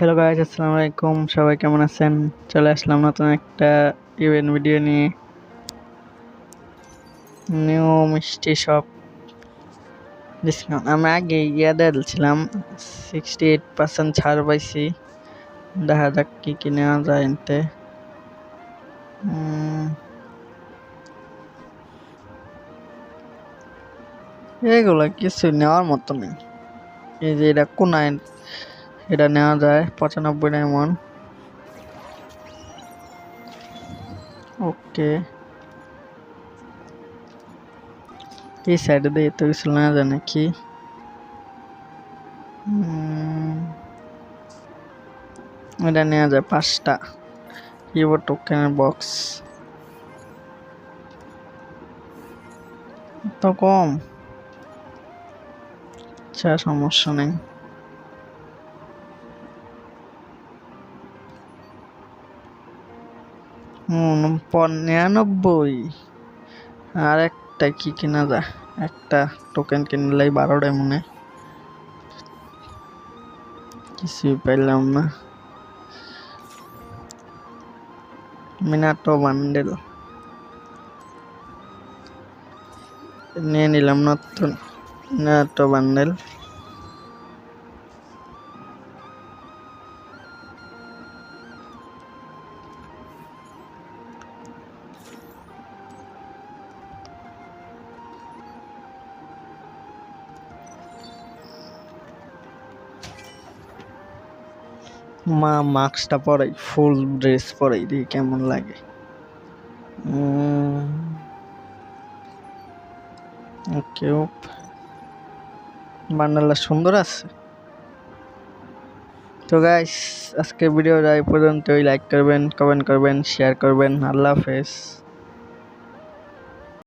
Hello guys আসসালামু আলাইকুম। সবাই কেমন আছেন? চলে আসলাম নতুন একটা ইভেন্ট ভিডিও নিয়ে। নিউ মিষ্টি শপ ডিসকাউন্ট আমি আগে ইয়াদে ছিলাম। সিক্সটি এইট পার্সেন্ট ছাড় পাইছি। দেখা যাক কী কী নেওয়া যায় এনতে। এগুলো কিছু নেওয়ার মতো নেই। এই যে এটা কোনায় এটা নেওয়া যায় পঁচানব্বই এমন। ওকে। এই সাইডে দিয়ে তো কিছু যায় নাকি? উম, এটা নেওয়া যায় পাঁচটা। কিবোর্ড টোকেনের বক্স তো কম? আচ্ছা সমস্যা নেই। নিরানব্বই আর একটা কি কিনা যায়? একটা টোকেন কিনলেই বারোটায় মনে। কিছুই পাইলাম না। মিনাটো বান্ডেল নিয়ে নিলাম নতুন মিনাটো বান্ডেল মা মাস্কটা পরাই, ফুল ড্রেস পরাই দিয়ে কেমন লাগে। ওকে বান্ডালটা সুন্দর আছে। তো গাইস আজকে ভিডিওটা এই পর্যন্তই। লাইক করবেন কমেন্ট করবেন শেয়ার করবেন। আল্লাহ হাফেজ।